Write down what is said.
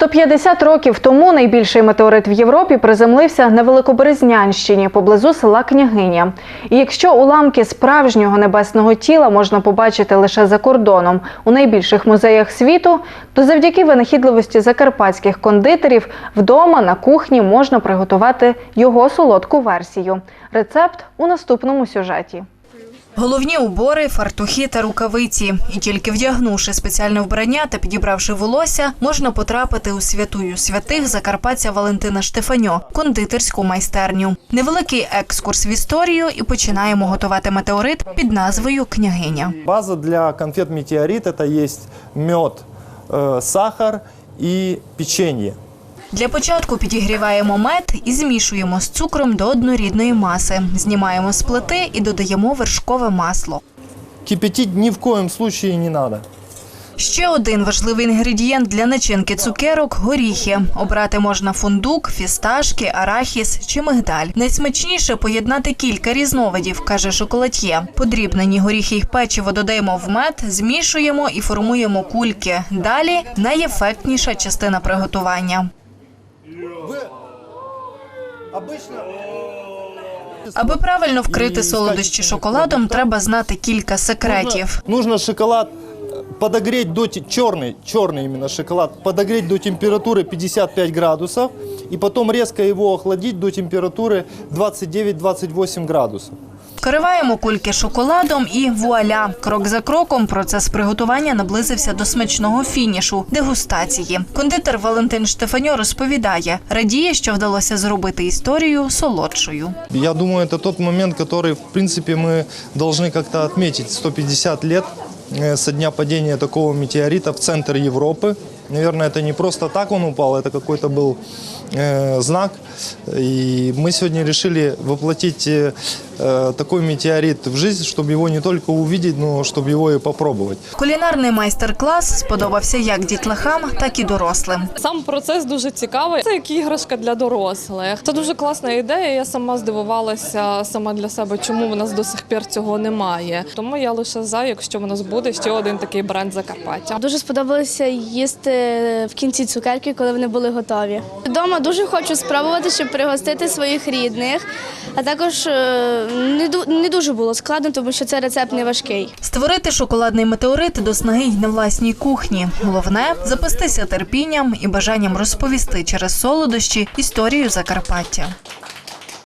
150 років тому найбільший метеорит в Європі приземлився на Великоберезнянщині поблизу села Княгиня. І якщо уламки справжнього небесного тіла можна побачити лише за кордоном у найбільших музеях світу, то завдяки винахідливості закарпатських кондитерів вдома на кухні можна приготувати його солодку версію. Рецепт у наступному сюжеті. Головні убори, фартухи та рукавиці. І тільки вдягнувши спеціальне вбрання та підібравши волосся, можна потрапити у святую святих закарпаття Валентина Штефаньо, кондитерську майстерню. Невеликий екскурс в історію і починаємо готувати метеорит під назвою Княгиня. База для конфет метеорит есть мед, э, сахар и печенье. Для початку підігріваємо мед і змішуємо з цукром до однорідної маси. Знімаємо з плити і додаємо вершкове масло. Кипятить ни в коем случае не надо. Ще один важливий інгредієнт для начинки цукерок горіхи. Обрати можна фундук, фісташки, арахіс чи мигдаль. Найсмачніше поєднати кілька різновидів, каже шоколад'є. Подрібнені горіхи й печиво додаємо в мед, змішуємо і формуємо кульки. Далі найефектніша частина приготування. Обычно Аби правильно вкрити солодощі шоколадом, треба знати кілька секретів. нужно, нужно шоколад э, подогреть до те- черный, черный именно шоколад, подогреть до температуры 55 градусов и потом резко его охладить до температуры 29-28 градусов. Вкриваємо кульки шоколадом і вуаля. Крок за кроком процес приготування наблизився до смачного фінішу дегустації. Кондитер Валентин Штефаньо розповідає, радіє, що вдалося зробити історію солодшою. Я думаю, это тот момент, который, в принципе, мы должны как-то отметить. 150 лет э, со дня падения такого метеорита в центр Европы. Наверное, это не просто так он упал, это какой-то был э, знак. И мы сегодня решили воплотить э, э, такой метеорит в жизнь, чтобы его не только увидеть, но чтобы его и попробовать. Кулінарний майстер-клас сподобався як дітлахам, так і дорослим. Сам процес дуже цікавий. Це як іграшка для дорослих. Це дуже класна ідея. Я сама здивувалася сама для себе, чому в нас до сих пір цього немає. Тому я лише за, якщо в нас буде ще один такий бренд Закарпаття. Дуже сподобалося їсти в кінці цукерки, коли вони були готові. Вдома дуже хочу спробувати, щоб пригостити своїх рідних, а також е, не, дуже було складно, тому що це рецепт не важкий. Створити шоколадний метеорит до снаги й на власній кухні. Головне запастися терпінням і бажанням розповісти через солодощі історію Закарпаття.